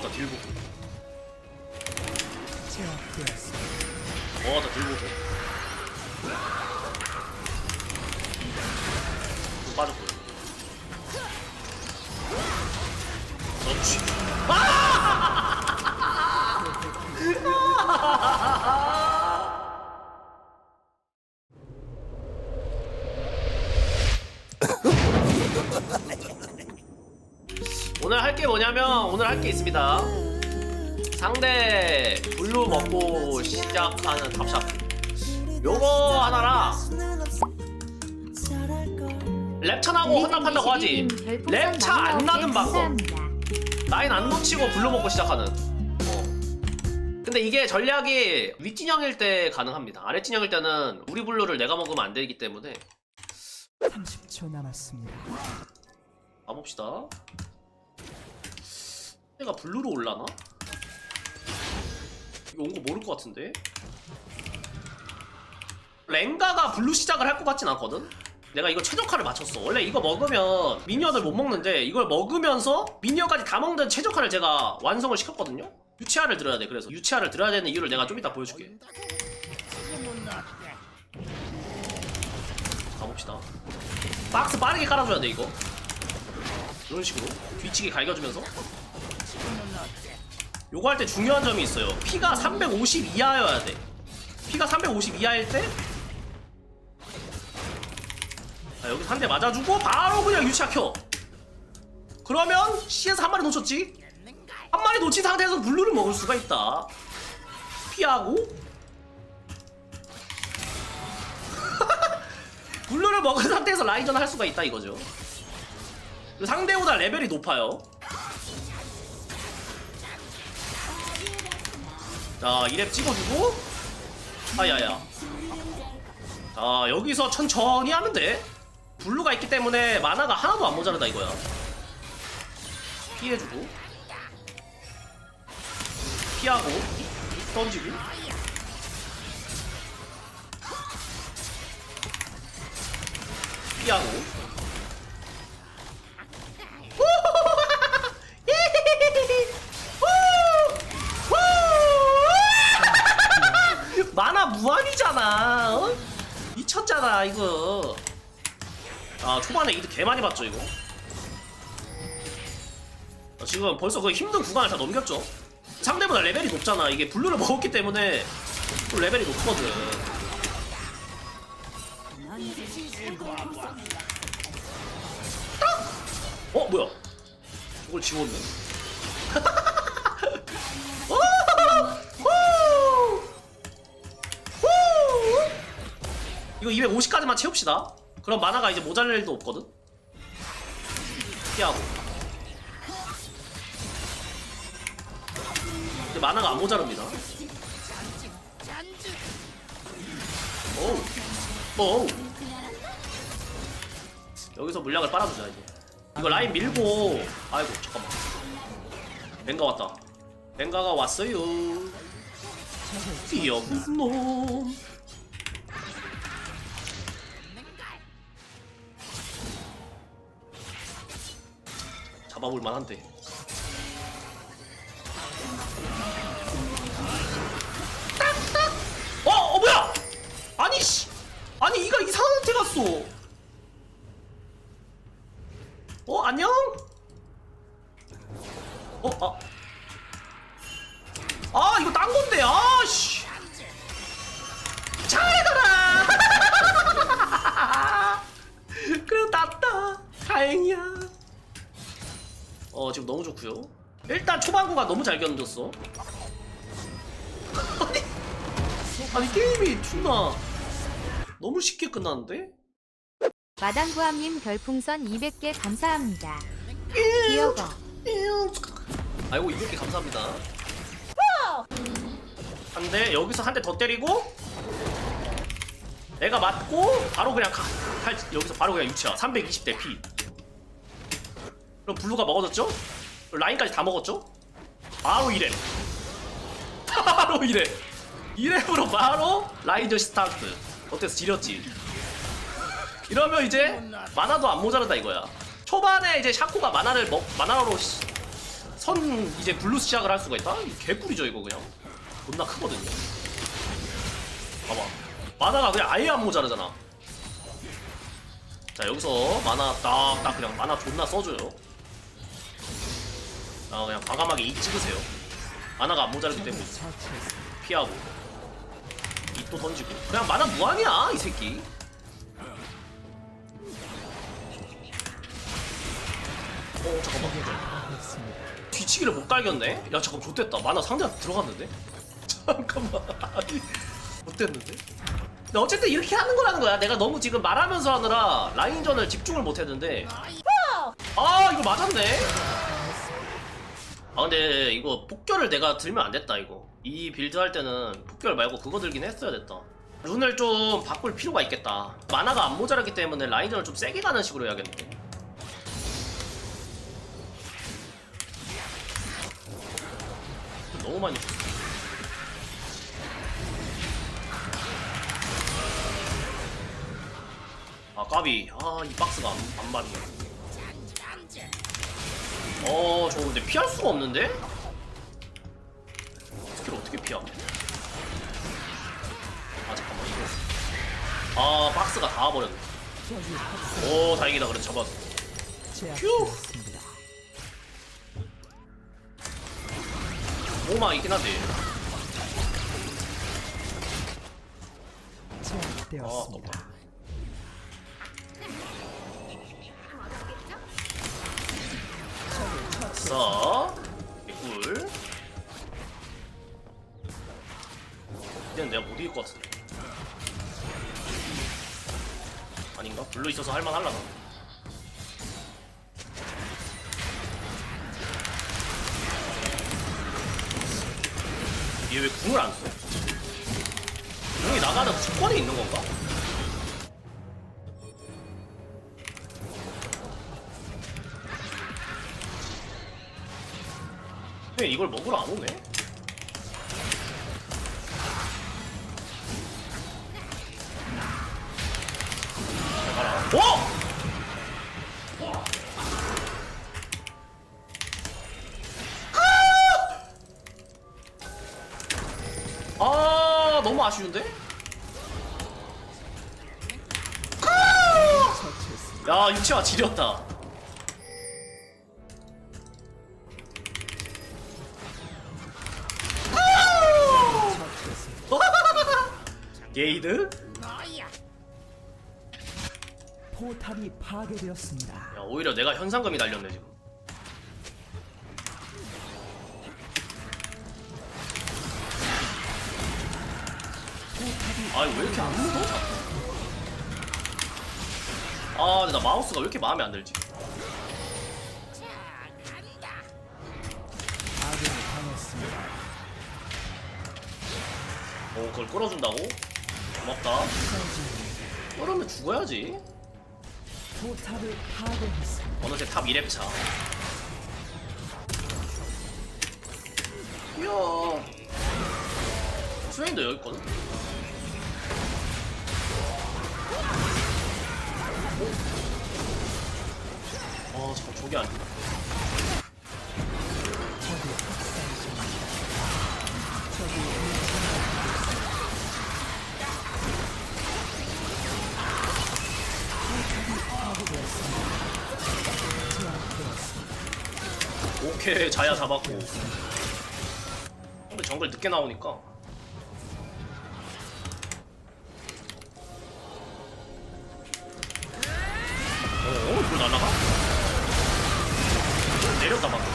어나 딜보 제압되었습니다. 어나 딜보 좀 빠졌고. 그렇지 게 뭐냐면 오늘 할 게 있습니다. 상대 블루 먹고 시작하는 탑샵. 요거 하나랑 랩차나고 헌납한다고 하지. 랩차 안 나는 방법. 라인 안 놓치고 블루 먹고 시작하는. 어. 근데 이게 전략이 윗진영일 때 가능합니다. 아랫진영일 때는 우리 블루를 내가 먹으면 안 되기 때문에 30초 남았습니다. 가봅시다. 내가 블루로 올라나? 이거 온 거 모를 것 같은데? 랭가가 블루 시작을 할 것 같진 않거든? 내가 이거 최적화를 맞췄어. 원래 이거 먹으면 미니언을 못 먹는데 이걸 먹으면서 미니언까지 다 먹는 최적화를 제가 완성을 시켰거든요? 유치화를 들어야 돼. 그래서 유치화를 들어야 되는 이유를 내가 좀 이따 보여줄게. 가봅시다. 박스 빠르게 깔아줘야 돼 이거. 이런 식으로 뒤치기 갈겨주면서 요거 할 때 중요한 점이 있어요. 피가 350 이하여야 돼. 피가 350 이하일 때? 자, 여기서 한대 맞아주고 바로 그냥 유치아 켜 그러면 C에서 한 마리 놓쳤지? 한 마리 놓친 상태에서 블루를 먹을 수가 있다. 피하고. 블루를 먹은 상태에서 라이전 할 수가 있다 이거죠. 상대보다 레벨이 높아요. 자, 2렙 찍어주고. 아야야. 자, 여기서 천천히 하면 돼. 블루가 있기 때문에 만화가 하나도 안 모자르다 이거야. 피해주고. 피하고. 던지고. 피하고. 만화 무한이잖아. 어? 미쳤잖아 이거. 아 초반에 이득 개 많이 봤죠 이거. 아, 지금 벌써 그 힘든 구간을 다 넘겼죠. 상대보다 레벨이 높잖아. 이게 블루를 먹었기 때문에 또 레벨이 높거든. 어 뭐야? 저걸 지웠네. 이거 250까지만 채웁시다. 그럼 만화가 이제 모자랄 일도 없거든. 피하고. 근데 만화가 안 모자릅니다. 오우. 오우. 여기서 물약을 빨아주자 이제. 이거 라인 밀고. 아이고 잠깐만. 뱅가 왔다. 뱅가가 왔어요. 귀여운 놈. 잡아볼 만한데. 딱딱. 어, 어 뭐야? 아니 씨. 아니 이가 이상한 데 갔어. 어 어 지금 너무 좋고요. 일단 초반 구간 너무 잘 견뎠어. 아니, 아니 게임이 존나 너무 쉽게 끝났는데? 마당구함님 별풍선 200개 감사합니다. 기어거 아이고 200개 감사합니다. 한 대 여기서 한 대 더 때리고 내가 맞고 바로 그냥 가, 할, 여기서 바로 그냥 유치야 320대 피. 그럼 블루가 먹어졌죠? 라인까지 다 먹었죠? 바로 2렙. 바로 2렙. 2렙으로 바로 라이저 스타트. 어때서 지렸지? 이러면 이제 만화도 안 모자르다 이거야. 초반에 이제 샤코가 만화를 먹 만화로 시- 선 이제 블루 시작을 할 수가 있다? 이 개꿀이죠 이거 그냥 존나 크거든요 봐봐 마나가 그냥 아예 안 모자르잖아 자 여기서 마나 딱딱 그냥 마나 존나 써줘요 아 그냥 과감하게 이 찍으세요. 마나가 안 모자르기 때문에. 피하고. 이 또 던지고. 그냥 마나 무한이야 이 새끼. 어 잠깐만. 뒤치기를 못 갈겼네? 야 잠깐 좆됐다. 만화 상대한테 들어갔는데? 잠깐만. 아니 못됐는데? 근데 어쨌든 이렇게 하는 거라는 거야. 내가 너무 지금 말하면서 하느라 라인전을 집중을 못했는데. 아 이거 맞았네 아 근데 이거 폭결을 내가 들면 안 됐다 이거. 이 빌드 할 때는 폭결 말고 그거 들긴 했어야 됐다. 룬을 좀 바꿀 필요가 있겠다. 만화가 안 모자랐기 때문에 라인전을 좀 세게 가는 식으로 해야겠는데 너무 많이 줬어. 아 까비. 아 이 박스가 안, 안 맞네 어 저거 근데 피할 수가 없는데? 스킬 어떻게 피하? 아 잠깐만 이거 아 박스가 저기 학살 오 다행이다 그래 잡았어 제압되었습니다. 오마 있긴 한데 아. 너무 자, 꿀. 이제는 내가 못 이길 것 같은데. 아닌가? 블루 있어서 할만 할라나? 얘 왜 궁을 안 써? 궁이 나가는 조건이 있는 건가? 이걸 먹으러 안 오네? 잘 가라. 오! 아 너무 아쉬운데? 처치했습니다. 야 유치와 지렸다. 게이드? 포탑이 파괴되었습니다. 야 오히려 내가 현상금이 달렸네 지금 아왜 이렇게 안 묻어? 아 근데 나 마우스가 왜 이렇게 마음에 안 들지? 아군이 당했습니다. 오 그걸 끌어준다고? 고맙다 끌으면 죽어야지. 어느새 탑 2렙차 이야 스웨인도 여기 있거든? 어? 아 잠깐 저기 아니야 오케이 자야 잡았고 근데 정글 늦게 나오니까 어? 이거 날라가? 내렸다 방금.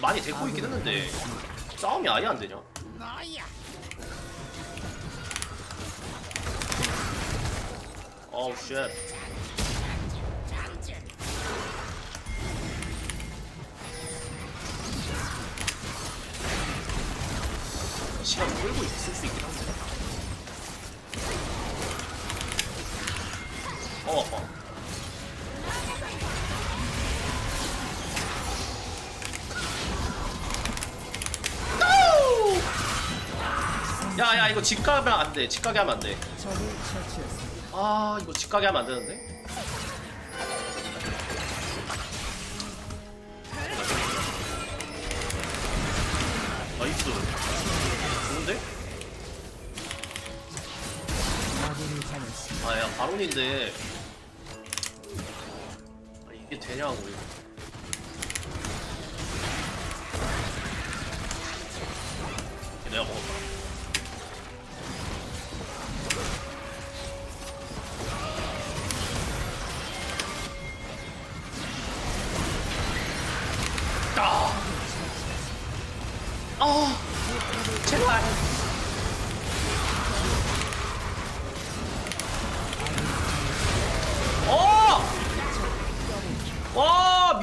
많이 데리고 있긴 했는데 싸움이 아예 안 되냐? 어우 쉣 시간 끌고 있을 수 있긴 한데 어, 어. 야야 이거 집 가면 안돼 집 가게 하면 안돼 적을 처치했습니다. 아 이거 집 가게 하면 안 되는데? 나이스. 좋은데? 아야 바론인데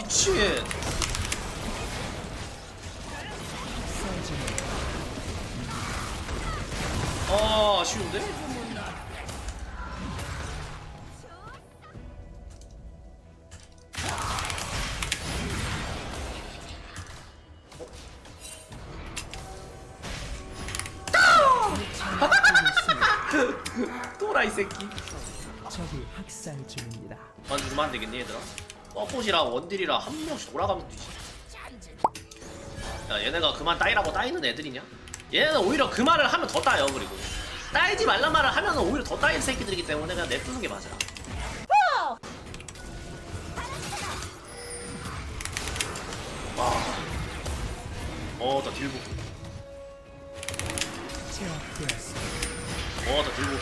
사이즈는 아 아쉬운데? 또라이 새끼 적이 학살 중입니다. 만주면 안 되겠니 얘들아? 서폿이랑 원딜이랑 한 명씩 돌아가면 되지 야 얘네가 그만 따이라고 따이는 애들이냐? 얘네는 오히려 그 말을 하면 더 따요 그리고 따이지 말란 말을 하면 오히려 더 따이는 새끼들이기 때문에 그냥 냅두는 게 맞아 와. 어, 나 딜보. 어, 나 딜보.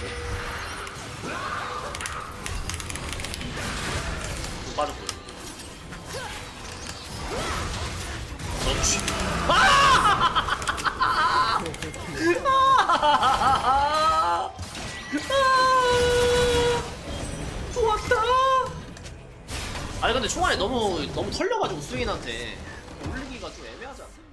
좀 빠졌고. 그 아! 좋았다. 아니 근데 총알이 너무 너무 털려가지고 스윙한테 올리기가 좀 애매하지 않나?